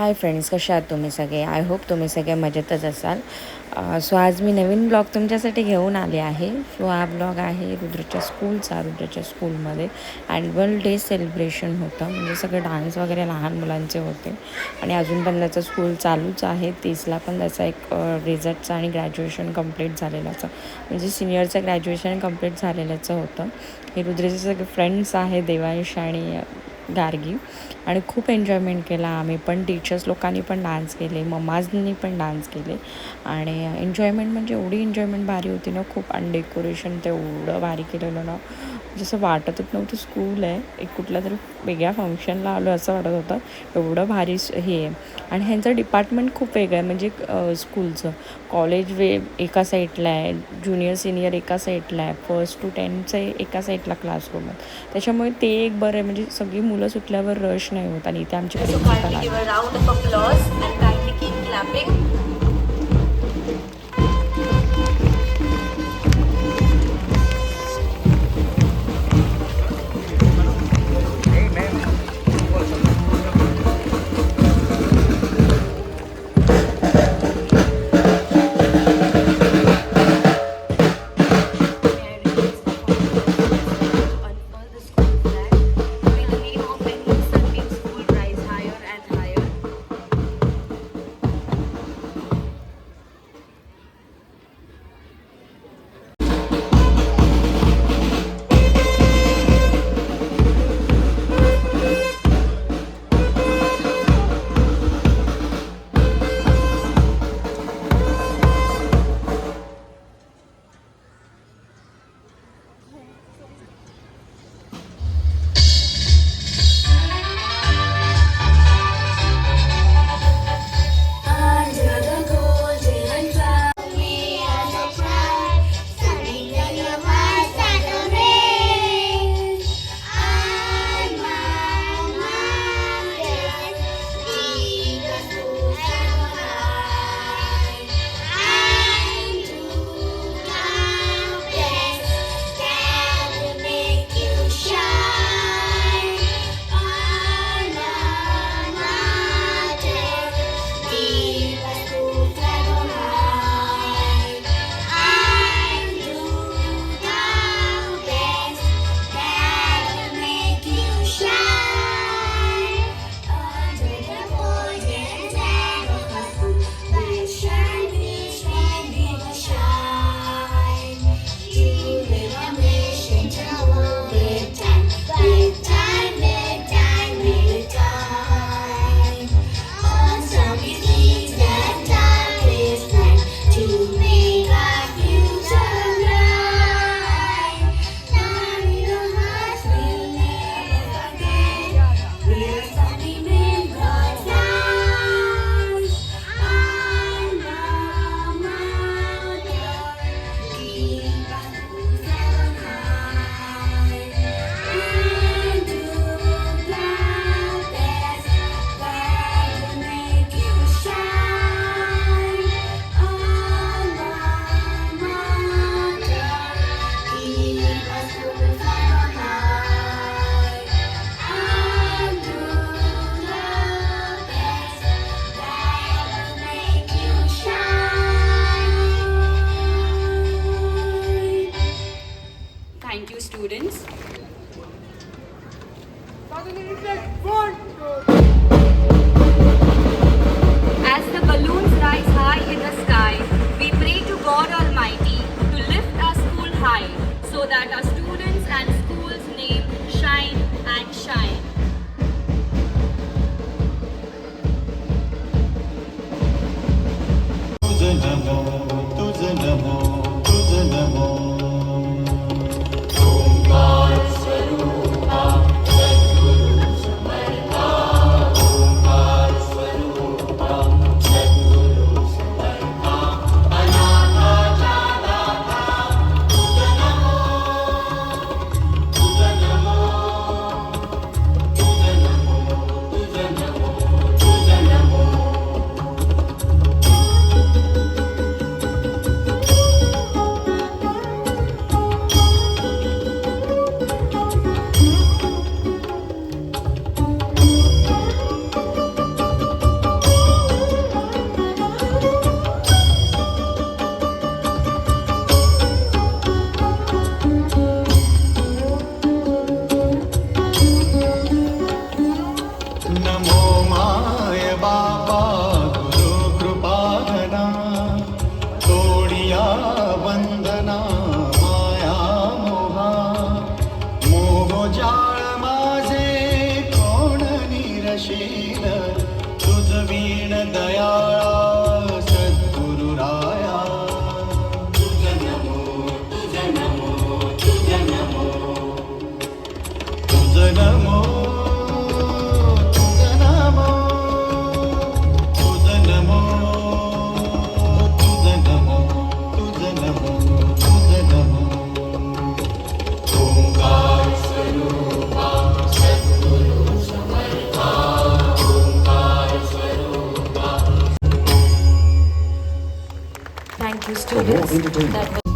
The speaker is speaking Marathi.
हाय फ्रेंड्स कशा आहात तुम्ही सगळे? आय होप तुम्ही सगळे मजेतच असाल. सो आज मी नवीन ब्लॉग तुमच्यासाठी घेऊन आले आहे. सो हा ब्लॉग आहे रुद्रच्या स्कूलचा रुद्रच्या स्कूलमध्ये. ॲन्युअल डे सेलिब्रेशन होतं. म्हणजे सगळे डान्स वगैरे लहान मुलांचे होते. आणि अजून पण त्याचं स्कूल चालूच आहे. तीसला पण त्याचा एक रिझल्टचा आणि ग्रॅज्युएशन कंप्लीट झालेलाचं. म्हणजे सिनियरचं ग्रॅज्युएशन कंप्लीट झालेल्याचं होतं. हे रुद्रचे सगळे फ्रेंड्स आहे देवांश आणि गार्गी. आणि खूप एन्जॉयमेंट केला आम्ही. पण टीचर्स लोकांनी पण डान्स केले. ममाजनी पण डान्स केले. आणि एन्जॉयमेंट म्हणजे एवढी एन्जॉयमेंट भारी होती ना. खूप आणि डेकोरेशन तेवढं भारी केलेलं ना. जसं वाटतच नव्हतं स्कूल आहे. एक कुठल्या तरी वेगळ्या फंक्शनला आलो असं वाटत होतं. एवढं भारी हे आहे. आणि ह्यांचं डिपार्टमेंट खूप वेगळं आहे. म्हणजे स्कूलचं कॉलेज वे एका साईडला आहे. ज्युनियर सिनियर एका साईडला आहे. फर्स्ट टू टेनचं एका साईडला क्लासरूम आहे त्याच्यामुळे ते एक बरं आहे. म्हणजे सगळी मुलं सुटल्यावर रश नाही होत आणि इथे आमची interested is that